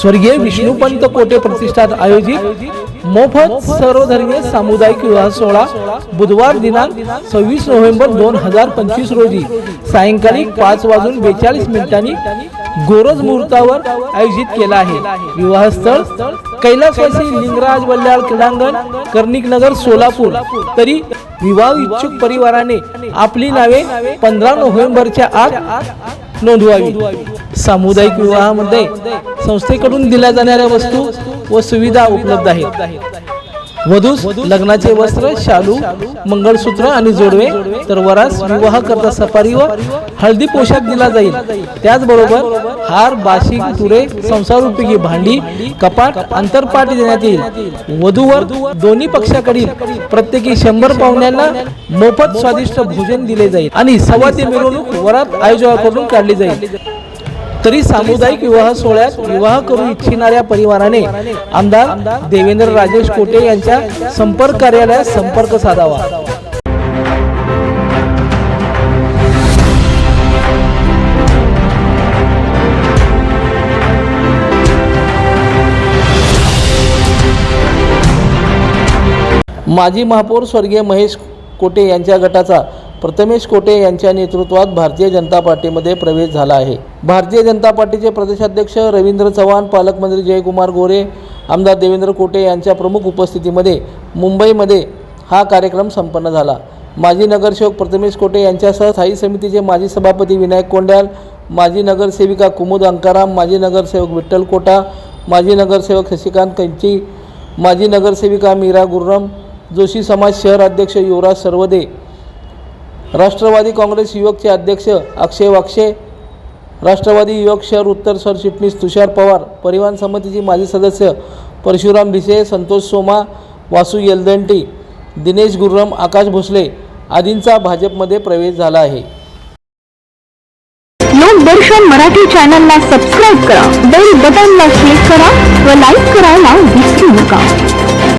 स्वर्गीय विष्णुपंत कोटे प्रतिष्ठान आयोजित मोफत सर्वधर्मीय सामुदायिक विवाह सोहळा बुधवार दिनांक सव्वीस नोव्हेंबर दोन हजार पंचवीस रोजी. सायंकाळी पाच वाजून बेचाळीस मिनिटांनी गोरज मुहूर्तावर आयोजित केला आहे. विवाहस्थळ कैलासवासी लिंगराज वल्ल्याळ क्रीडांगण कर्णिक नगर सोलापूर. तरी विवाह इच्छुक परिवाराने आपली नावे पंधरा नोव्हेंबरच्या आत नोंदवावी. सामुदायिक विवाहामध्ये संस्थेकडून दिल्या जाणाऱ्या वस्तू व सुविधा उपलब्ध आहेत. वधूस लग्नाचे वस्त्र शालू मंगळसूत्र आणि जोडवे तर वरास विवाह करता सफारी व हळदी पोशाख दिला जाईल. त्याचबरोबर हार बाशिक तुरे संसार उपयोगी भांडी कपाट आंतरपाट देण्यात येईल. वधूवर दोन्ही पक्षाकडील प्रत्येकी शंभर पाहुण्यांना मोफत स्वादिष्ट भोजन दिले जाईल आणि सवादी मिरवणूक वरात आयोजकाकडून काढली जाईल. तरी सामुदायिक विवाह सोहळ्यात विवाह करू इच्छिणाऱ्या परिवाराने आमदार देवेंद्र राजेश कोटे यांच्या संपर्क कार्यालयात संपर्क साधावा. माजी महापौर स्वर्गीय महेश कोटे यांच्या गटाचा प्रथमेश कोटे यांच्या नेतृत्वात भारतीय जनता पार्टीमध्ये प्रवेश झाला आहे. भारतीय जनता पार्टीचे प्रदेशाध्यक्ष रवींद्र चव्हाण पालकमंत्री जयकुमार गोरे आमदार देवेंद्र कोटे यांच्या प्रमुख उपस्थितीमध्ये मुंबईमध्ये हा कार्यक्रम संपन्न झाला. माजी नगरसेवक प्रथमेश कोटे यांच्यासह स्थायी समितीचे माजी सभापती विनायक कोंड्याल माजी नगरसेविका कुमुद अंकाराम माजी नगरसेवक विठ्ठल कोटा माजी नगरसेवक शशिकांत कंची माजी नगरसेविका मीरा गुर्रम जोशी समाज शहर अध्यक्ष युवराज सर्वदे राष्ट्रवादी काँग्रेस युवकचे अध्यक्ष अक्षय वाक्षे राष्ट्रवादी युवक शहर उत्तर सरचिटणीस तुषार पवार परिवहन समितीचे माजी सदस्य परशुराम भिसे संतोष सोमा वासू येलदंटी दिनेश गुर्रम आकाश भोसले आदींचा भाजपमध्ये प्रवेश झाला आहे. लोकदर्शन मराठी चॅनलला सबस्क्राईब करा. बेल बटनला क्लिक करा व लाईक करायला विसरू नका.